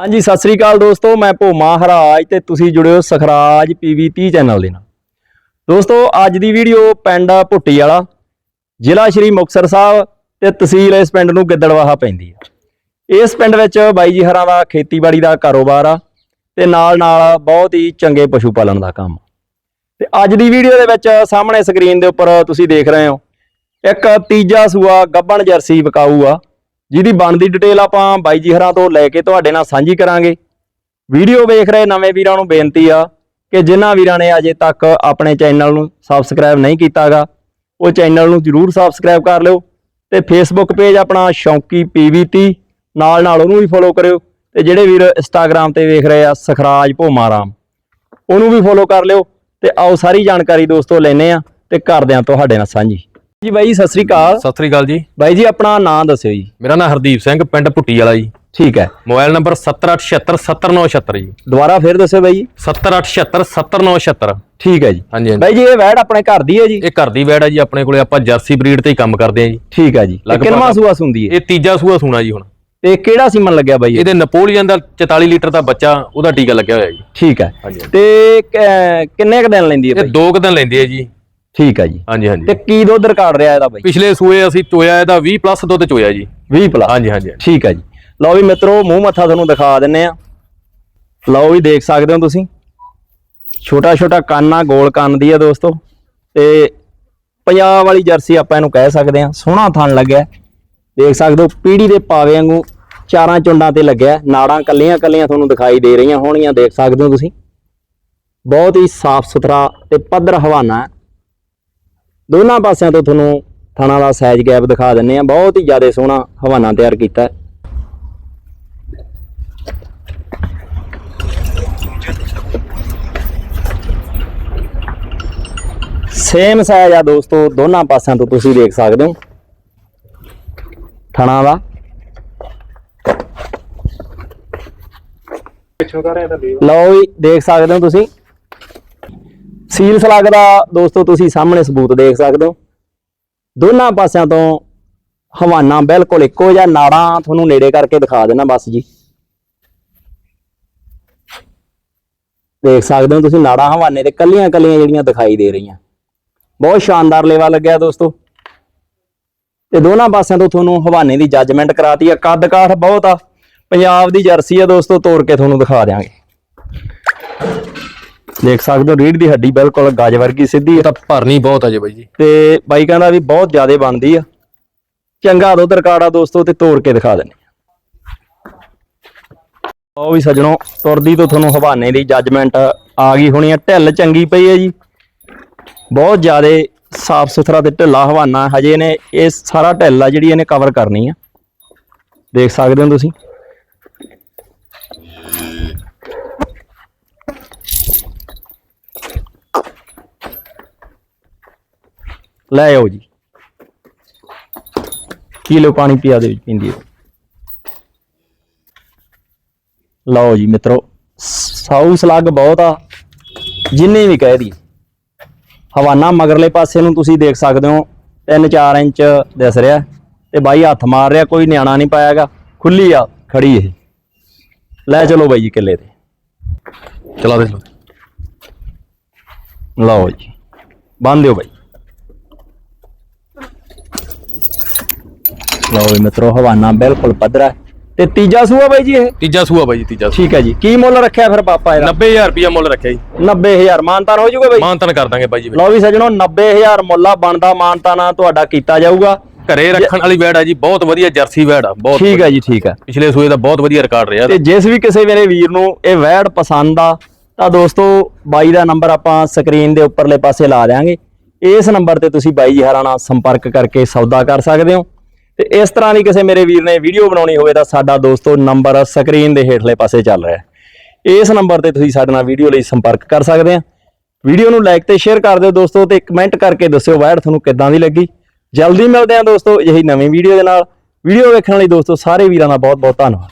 ਹਾਂਜੀ, ਸਤਿ ਸ੍ਰੀ ਅਕਾਲ ਦੋਸਤੋ, ਮੈਂ ਭੋਮਾ ਹਰਾਜ ਤੇ ਤੁਸੀਂ ਜੁੜੇ ਹੋ ਸਖਰਾਜ ਪੀਵੀ 30 ਚੈਨਲ ਦੇ ਨਾਲ। ਦੋਸਤੋ, ਅੱਜ ਦੀ ਵੀਡੀਓ ਪਿੰਡ ਭੁੱਟੀ ਵਾਲਾ, ਜ਼ਿਲ੍ਹਾ ਸ਼੍ਰੀ ਮੁਕਤਸਰ ਸਾਹਿਬ ਤੇ ਤਹਿਸੀਲ ਇਸ ਪਿੰਡ ਨੂੰ ਗਿੱਦੜਵਾਹਾ ਪੈਂਦੀ ਆ। ਇਸ ਪਿੰਡ ਵਿੱਚ ਬਾਈ ਜੀ ਹਰਾਂ ਦਾ ਖੇਤੀਬਾੜੀ ਦਾ ਕਾਰੋਬਾਰ ਆ ਤੇ ਨਾਲ ਨਾਲ ਬਹੁਤ ਹੀ ਚੰਗੇ ਪਸ਼ੂ ਪਾਲਣ ਦਾ ਕੰਮ ਤੇ ਅੱਜ ਦੀ ਵੀਡੀਓ ਦੇ ਵਿੱਚ ਸਾਹਮਣੇ ਸਕਰੀਨ ਦੇ ਉੱਪਰ ਤੁਸੀਂ ਦੇਖ ਰਹੇ ਹੋ, ਇੱਕ ਤੀਜਾ ਸੂਆ ਗੱਬਣ ਜਰਸੀ ਵਿਕਾਊ ਆ। ਜਿਹਦੀ ਬਣਦੀ ਡਿਟੇਲ ਆਪਾਂ ਬਾਈ ਜੀ ਹਰਾਂ ਤੋਂ ਲੈ ਕੇ ਤੁਹਾਡੇ ਨਾਲ ਸਾਂਝੀ ਕਰਾਂਗੇ। ਵੀਡੀਓ ਵੇਖ ਰਹੇ ਨਵੇਂ ਵੀਰਾਂ ਨੂੰ ਬੇਨਤੀ ਆ ਕਿ ਜਿਨ੍ਹਾਂ ਵੀਰਾਂ ਨੇ ਅਜੇ ਤੱਕ ਆਪਣੇ ਚੈਨਲ ਨੂੰ ਸਬਸਕ੍ਰਾਈਬ ਨਹੀਂ ਕੀਤਾਗਾ, ਉਹ ਚੈਨਲ ਨੂੰ ਜਰੂਰ ਸਬਸਕ੍ਰਾਈਬ ਕਰ ਲਿਓ ਤੇ ਫੇਸਬੁੱਕ ਪੇਜ ਆਪਣਾ ਸ਼ੌਂਕੀ ਪੀਵੀਟੀ ਨਾਲ ਨਾਲ ਉਹਨੂੰ ਵੀ ਫੋਲੋ ਕਰਿਓ ਤੇ ਜਿਹੜੇ ਵੀਰ ਇੰਸਟਾਗ੍ਰam ਤੇ ਵੇਖ ਰਹੇ ਆ ਸਖਰਾਜ ਭੋਮਾਰਾਮ, ਉਹਨੂੰ ਵੀ ਫੋਲੋ ਕਰ ਲਿਓ ਤੇ ਆਓ ਸਾਰੀ ਜਾਣਕਾਰੀ ਦੋਸਤੋ ਲੈਨੇ ਆ ਤੇ ਕਰਦੇ ਆ ਤੁਹਾਡੇ ਨਾਲ ਸਾਂਝੀ। ਜੀ ਬਾਈ ਸਤਿ ਸ੍ਰੀ ਅਕਾਲ। ਸਤਿ ਸ੍ਰੀ ਅਕਾਲ ਜੀ। ਬਾਈ ਜੀ ਆਪਣਾ ਨਾਮ ਦੱਸਿਓ ਜੀ। ਮੇਰਾ ਨਾਮ ਹਰਦੀਪ ਸਿੰਘ ਪਿੰਡ ਭੁੱਟੀ ਵਾਲਾ ਜੀ। ਠੀਕ ਹੈ। ਮੋਬਾਈਲ ਨੰਬਰ 7876779976 ਜੀ। ਦੁਬਾਰਾ ਫੇਰ ਦੱਸਿਓ ਬਾਈ। ਜੀ 7876779976 ਠੀਕ ਹੈ ਜੀ। ਹਾਂਜੀ ਹਾਂਜੀ। ਬਾਈ ਜੀ ਇਹ ਵੈੜ ਆਪਣੇ ਘਰ ਦੀ ਹੈ ਜੀ? ਇਹ ਘਰ ਦੀ ਵੈੜ ਹੈ ਜੀ ਆਪਣੇ ਕੋਲੇ ਆਪਾਂ ਜਰਸੀ ਬਰੀਡ ਤੇ ਹੀ ਕੰਮ ਕਰਦੇ ਆ ਜੀ। ਠੀਕ ਹੈ ਜੀ। ਕਿੰਨਵਾਂ ਸੂਆ ਸੁੰਦੀ ਹੈ? ਇਹ ਤੀਜਾ ਸੂਆ ਸੂਣਾ ਜੀ ਹੁਣ। ਤੇ ਕਿਹੜਾ ਸੀਮਨ ਲੱਗਿਆ ਬਾਈ ਇਹ? ਇਹਦੇ ਨਪੋਲੀਅਨ ਦਾ 44 ਲੀਟਰ ਦਾ ਬੱਚਾ ਉਹਦਾ ਟੀਕਾ ਲੱਗਿਆ ਹੋਇਆ ਜੀ। ਠੀਕ ਹੈ। ਤੇ ਕਿੰਨੇ ਕ ਦਿਨ ਲੈਂਦੀ ਹੈ ਇਹ ਬਾਈ? ਦੋ ਕੁ ਦਿਨ ਲੈਂਦੇ ਆ ਜੀ। ਠੀਕ ਹੈ ਜੀ। ਹਾਂਜੀ ਹਾਂਜੀ। ਤੇ ਕੀ ਦੁੱਧ ਰਿਕਾਰਡ ਰਿਹਾ ਇਹਦਾ ਬਾਈ? ਪਿਛਲੇ ਸੂਏ ਅਸੀਂ ਚੋਇਆ ਇਹਦਾ 20 ਪਲੱਸ ਦੁੱਧ ਚੋਇਆ ਜੀ। 20 ਪਲੱਸ ਹਾਂਜੀ ਹਾਂਜੀ ਠੀਕ ਹੈ ਜੀ। ਲਓ ਵੀ ਮਿੱਤਰੋ ਮੂੰਹ ਮੱਥਾ ਤੁਹਾਨੂੰ ਦਿਖਾ ਦਿੰਨੇ ਆ। ਲਓ ਵੀ ਦੇਖ ਸਕਦੇ ਹੋ ਤੁਸੀਂ। ਛੋਟਾ ਛੋਟਾ ਕੰਨ ਆ ਗੋਲ ਕੰਨ ਦੀ ਆ ਦੋਸਤੋ। ਤੇ ਪੰਜਾਬ ਵਾਲੀ ਜਰਸੀ ਆਪਾਂ ਇਹਨੂੰ ਕਹਿ ਸਕਦੇ ਆ ਸੋਹਣਾ ਥਣ ਲੱਗਿਆ। ਦੇਖ ਸਕਦੇ ਹੋ ਪੀੜੀ ਦੇ ਪਾਵੇ ਵਾਂਗੂ ਚਾਰਾਂ ਚੁੰਡਾਂ ਤੇ ਲੱਗਿਆ। ਨਾੜਾਂ ਕੱਲੀਆਂ ਕੱਲੀਆਂ ਤੁਹਾਨੂੰ ਦਿਖਾਈ ਦੇ ਰਹੀਆਂ ਹੋਣਗੀਆਂ ਦੇਖ ਸਕਦੇ ਹੋ ਤੁਸੀਂ। ਬਹੁਤ ਹੀ ਸਾਫ਼ ਸੁਥਰਾ ਤੇ ਪੱਧਰ ਹਵਾਨਾ ਹੈ ਦੋਨਾਂ ਪਾਸਿਆਂ ਤੋਂ ਤੁਹਾਨੂੰ ਥਣਾ ਦਾ ਸਾਈਜ਼ ਗੈਪ ਦਿਖਾ ਦਿੰਨੇ ਆ ਬਹੁਤ ਹੀ ਜ਼ਿਆਦਾ ਸੋਹਣਾ ਹਵਾਨਾ ਤਿਆਰ ਕੀਤਾ ਹੈ। ਸੇਮ ਸਾਈਜ਼ ਆ ਦੋਸਤੋ ਦੋਨਾਂ ਪਾਸਿਆਂ ਤੋਂ ਤੁਸੀਂ ਦੇਖ ਸਕਦੇ ਹੋ। ਥਣਾ ਦਾ। ਲਓ ਜੀ ਦੇਖ ਸਕਦੇ ਹੋ ਤੁਸੀਂ। ਸੀਲ ਸਲੱਗ ਦਾ ਦੋਸਤੋ, ਤੁਸੀਂ ਸਾਹਮਣੇ ਸਬੂਤ ਦੇਖ ਸਕਦੇ ਹੋ। ਦੋਨਾਂ ਪਾਸਿਆਂ ਤੋਂ ਹਵਾਨਾ ਬਿਲਕੁਲ ਇੱਕੋ ਜਿਹਾ ਨਾੜਾਂ ਤੁਹਾਨੂੰ ਨੇੜੇ ਕਰਕੇ ਦਿਖਾ ਦੇਣਾ ਬਸ ਜੀ। ਦੇਖ ਸਕਦੇ ਹੋ ਤੁਸੀਂ ਨਾੜਾਂ ਹਵਾਨੇ ਤੇ ਕੱਲੀਆਂ ਕੱਲੀਆਂ ਜਿਹੜੀਆਂ ਦਿਖਾਈ ਦੇ ਰਹੀਆਂ। ਬਹੁਤ ਸ਼ਾਨਦਾਰ ਲੇਵਾ ਲੱਗਿਆ ਦੋਸਤੋ। ਤੇ ਦੋਨਾਂ ਪਾਸਿਆਂ ਤੋਂ ਤੁਹਾਨੂੰ ਹਵਾਨੇ ਦੀ ਜੱਜਮੈਂਟ ਕਰਾਤੀ ਆ। ਕੱਦ ਕਾਠ ਬਹੁਤ ਆ। ਪੰਜਾਬ ਦੀ ਜਰਸੀ ਆ ਦੋਸਤੋ, ਤੋੜ ਕੇ ਤੁਹਾਨੂੰ ਦਿਖਾ ਦਿਆਂਗੇ। ਦੇਖ ਸਕਦੇ ਹੋ ਰੀੜ ਦੀ ਹੱਡੀ ਬਿਲਕੁਲ ਗਾਜ ਵਰਗੀ ਸਿੱਧੀ ਆ। ਤਾਂ ਭਰਨੀ ਬਹੁਤ ਆ ਜੀ ਬਾਈ ਜੀ। ਤੇ ਬਾਈ ਕਹਿੰਦਾ ਵੀ ਬਹੁਤ ਜ਼ਿਆਦਾ ਬਣਦੀ ਆ। ਚੰਗਾ ਦੁੱਧ ਰਿਕਾਰਡ ਆ ਦੋਸਤੋ ਤੇ ਤੋੜ ਕੇ ਦਿਖਾ ਦਿੰਦੇ ਉਹ ਵੀ ਸਜਣੋ ਤੁਰਦੀ ਤੋਂ ਤੁਹਾਨੂੰ ਹਵਾਨੇ ਦੀ ਜੱਜਮੈਂਟ ਆ ਗਈ ਹੋਣੀ ਆ। ਢਿੱਲ ਚੰਗੀ ਪਈ ਹੈ ਜੀ। ਬਹੁਤ ਜ਼ਿਆਦਾ ਸਾਫ਼ ਸੁਥਰਾ ਤੇ ਢਿੱਲਾ ਹਵਾਨਾ ਹਜੇ ਨੇ ਇਹ ਸਾਰਾ ਢਿੱਲ ਆ ਜਿਹੜੀ ਇਹਨੇ ਕਵਰ ਕਰਨੀ ਆ। ਦੇਖ ਸਕਦੇ ਹੋ ਤੁਸੀਂ। ਲੈ ਆਓ ਜੀ। ਕਿਲੋ ਪਾਣੀ, ਪਿਆ ਦੇ ਵਿੱਚ, ਪਿੰਦੀ ਹੈ ਲਓ ਜੀ ਮਿੱਤਰੋ, ਸਾਊ ਸਲੱਗ ਬਹੁਤ ਆ, ਜਿੰਨੇ ਵੀ ਕਹਿ ਦੀ ਹਵਾਨਾ ਮਗਰਲੇ ਪਾਸੇ ਨੂੰ ਤੁਸੀਂ ਦੇਖ ਸਕਦੇ ਹੋ 3-4 ਇੰਚ ਦਿਸ ਰਿਹਾ ਤੇ ਬਾਈ ਹੱਥ ਮਾਰ ਰਿਹਾ, ਕੋਈ ਨਿਆਣਾ ਨਹੀਂ ਪਾਇਆਗਾ। ਖੁੱਲੀ ਆ, ਖੜੀ ਇਹ। ਲੈ ਚਲੋ ਬਾਈ ਜੀ ਕਿੱਲੇ ਤੇ। ਚਲਾ ਦੇ ਚਲਾ। ਦੇ। ਲਓ ਜੀ। ਬੰਨ ਦਿਓ ਬਾਈ। ਲਓ ਜੀ ਮਿੱਤਰੋ ਹਵਾਨਾ ਬਿਲਕੁਲ ਪੱਧਰਾ ਹੈ। ਤੇ ਤੀਜਾ ਸੂਆ ਬਾਈ ਜੀ ਇਹ? ਤੀਜਾ ਸੂਆ ਬਾਈ ਜੀ ਤੀਜਾ ਸੂਆ। ਠੀਕ ਹੈ ਜੀ। ਕੀ ਮੁੱਲ ਰੱਖਿਆ ਫਿਰ ਪਾਪਾ ਇਹਦਾ? 90000 ਰੁਪਇਆ ਮੁੱਲ ਰੱਖਿਆ ਜੀ। 90000 ਮਾਨਤਾਨ ਹੋ ਜਾਊਗਾ ਬਾਈ? ਮਾਨਤਨ ਕਰ ਦਾਂਗੇ ਬਾਈ ਜੀ ਲਓ ਵੀ ਸਜਣੋ 90000 ਮੁੱਲਾ ਬਣਦਾ ਮਾਨਤਾਨਾ ਤੁਹਾਡਾ ਕੀਤਾ ਜਾਊਗਾ। ਘਰੇ ਰੱਖਣ ਵਾਲੀ ਵੈੜ ਆ ਜੀ ਬਹੁਤ ਵਧੀਆ ਜਰਸੀ ਵੈੜ ਆ ਬਹੁਤ ਠੀਕ ਹੈ ਜੀ ਠੀਕ ਹੈ। ਪਿਛਲੇ ਸੂਏ ਦਾ ਬਹੁਤ ਵਧੀਆ ਰਿਕਾਰਡ ਰਿਹਾ ਤੇ ਜਿਸ ਵੀ ਕਿਸੇ ਮੇਰੇ ਵੀਰ ਨੂੰ ਇਹ ਵੈੜ ਪਸੰਦ ਆ ਤਾਂ ਦੋਸਤੋ ਬਾਈ ਦਾ ਨੰਬਰ ਆਪਾਂ ਸਕਰੀਨ ਦੇ ਉੱਪਰਲੇ ਪਾਸੇ ਲਾ ਦਿਆਂਗੇ। ਇਸ ਨੰਬਰ ਤੇ ਤੁਸੀਂ ਬਾਈ ਜੀ ਹਰਾਂ ਨਾਲ ਸੰਪਰਕ ਕਰਕੇ ਸੌਦਾ ਕਰ ਸਕਦੇ ਹੋ। ਤੇ ਇਸ ਤਰ੍ਹਾਂ ਦੀ ਕਿਸੇ ਮੇਰੇ ਵੀਰ ਨੇ ਵੀਡੀਓ ਬਣਾਉਣੀ ਹੋਵੇ ਤਾਂ ਸਾਡਾ ਦੋਸਤੋ ਨੰਬਰ ਸਕਰੀਨ ਦੇ ਹੇਠਲੇ ਪਾਸੇ ਚੱਲ ਰਿਹਾ ਹੈ। ਇਸ ਨੰਬਰ ਤੇ ਤੁਸੀਂ ਸਾਡੇ ਨਾਲ ਵੀਡੀਓ ਲਈ ਸੰਪਰਕ ਕਰ ਸਕਦੇ ਆ ਵੀਡੀਓ ਨੂੰ ਲਾਈਕ ਤੇ ਸ਼ੇਅਰ ਕਰ ਦਿਓ ਦੋਸਤੋ ਤੇ ਕਮੈਂਟ ਕਰਕੇ ਦੱਸਿਓ ਵੈੜ ਤੁਹਾਨੂੰ ਕਿੱਦਾਂ ਦੀ ਲੱਗੀ। ਜਲਦੀ ਮਿਲਦੇ ਆ ਦੋਸਤੋ ਇਹੀ ਨਵੀਂ ਵੀਡੀਓ ਦੇ ਨਾਲ। ਵੀਡੀਓ ਵੇਖਣ ਲਈ ਦੋਸਤੋ ਸਾਰੇ ਵੀਰਾਂ ਦਾ ਬਹੁਤ ਬਹੁਤ ਧੰਨਵਾਦ।